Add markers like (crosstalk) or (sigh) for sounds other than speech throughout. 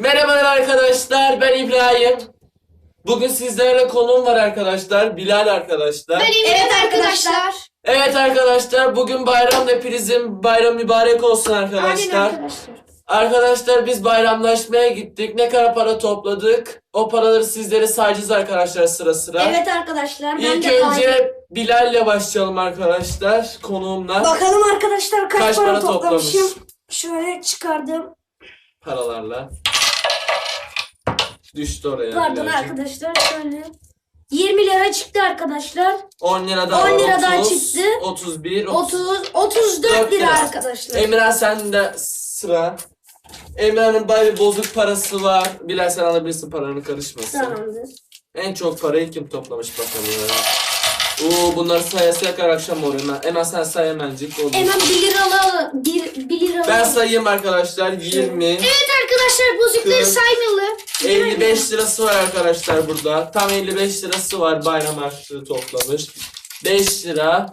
Merhabalar arkadaşlar, ben İbrahim. Bugün sizlerle konuğum var arkadaşlar, Bilal arkadaşlar. Ben Evet arkadaşlar. Evet arkadaşlar, bugün bayram hepinizin bayram mübarek olsun Aynen arkadaşlar. arkadaşlar. Arkadaşlar biz bayramlaşmaya gittik. Ne kadar para topladık? O paraları sizlere sayacağız arkadaşlar sıra sıra. Evet arkadaşlar ben İlk de önce önce... Bilal'le başlayalım arkadaşlar konuğumla. Bakalım arkadaşlar kaç, Kaç para, para toplamışım. toplamış? Şöyle çıkardım. Paralarla. Düştü oraya. Pardon birazcık. arkadaşlar şöyle. 20 lira çıktı arkadaşlar. 10 liradan 10 var, liradan 30, çıktı. 31, 30. 30 34 Dört lira lira. arkadaşlar. Emrah sende sıra. Emrah'ın bayağı bir bozuk parası var. Bilal sen alabilirsin paranı karışmasın. Tamamdır. En çok parayı kim toplamış bakalım. Oo bunları sayasak akşam oluyor. Hemen, hemen sen say hemencik. Olur. Hemen 1 liralı 1 1 liralı. Ben sayayım arkadaşlar. 20, Evet arkadaşlar bozukları saymalı. 55 lirası var arkadaşlar burada. Tam 55 lirası var bayram harçlığı toplamış. 5 lira.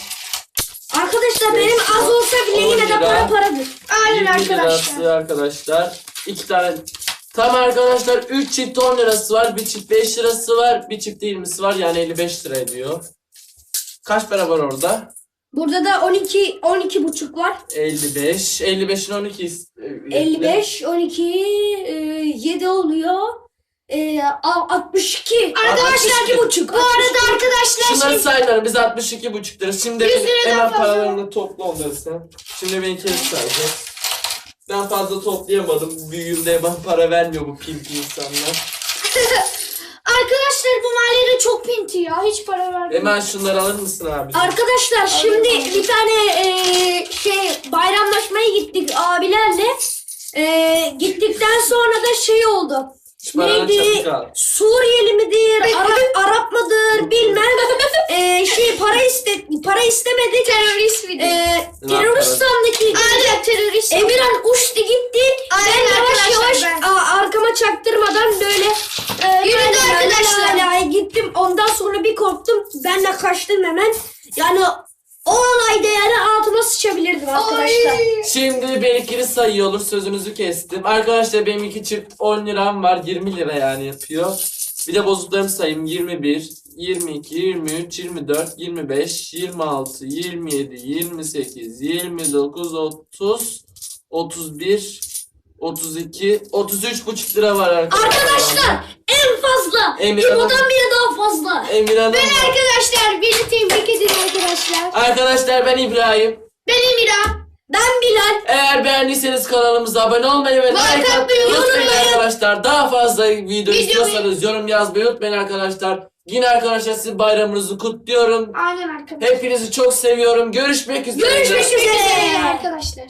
Arkadaşlar Beş benim az olsa bile yine de para paradır. Aynen 20 arkadaşlar. lirası arkadaşlar. 2 tane Tam arkadaşlar 3 çift 10 lirası var, bir çift 5 lirası var, bir çift 20'si var yani 55 lira ediyor. Kaç para var orada? Burada da 12 12 buçuk var. 55. 55'in 12 is- e, 55 12 e, 7 oluyor. E, a- 62. Arkadaşlar, 62 buçuk. Bu arada arkadaşlar Şunları şey... sayalım biz 62 buçuk lira. Şimdi 100 benim- liradan hemen fazla. paralarını topla onları sen. Şimdi benimkini sayacağız. Ben fazla toplayamadım. Büyüğümde bana para vermiyor bu pimpi insanlar. (laughs) Arkadaşlar bu mahallede çok pinti ya. Hiç para vermiyor. Hemen şunları alır mısın abi? Arkadaşlar şimdi bir tane e, şey bayramlaşmaya gittik abilerle. E, gittikten sonra da şey oldu. Şu paranı Neydi? Suriyeli midir, Ara- Arap mıdır bilmem. E, şey para iste para istemedik. Terörist video. E, Ne Teröristandaki Aynen terörist. Emirhan uçtu gitti. Aynen ben yavaş arkadaşlar, yavaş ben- a- arkama çaktırmadan böyle e, Yürüdü arkadaşlar. la la la gittim. Ondan sonra bir korktum. Ben de kaçtım hemen. Sıçabilirdim arkadaşlar. Şimdi benimkini sayıyor olur sözünüzü kestim. Arkadaşlar benim iki çift 10 liram var 20 lira yani yapıyor. Bir de bozuklarımı sayayım 21, 22, 23, 24, 25, 26, 27, 28, 29, 30, 31, 32, 33 buçuk lira var arkadaşlar. Arkadaşlar en fazla. Emir İbo'dan Hanım. bile daha fazla. Emir Hanım. Ben arkadaşlar beni tebrik edin arkadaşlar. Arkadaşlar ben İbrahim. Ben Emira. Ben Bilal. Eğer beğendiyseniz kanalımıza abone olmayı ve Like like atmayı atmayı unutmayın unutmayın. arkadaşlar. Daha fazla video Video- istiyorsanız yorum yazmayı unutmayın arkadaşlar. Yine arkadaşlar sizin bayramınızı kutluyorum. Aynen arkadaşlar. Hepinizi çok seviyorum. Görüşmek üzere. Görüşmek üzere. Görüşmek üzere arkadaşlar.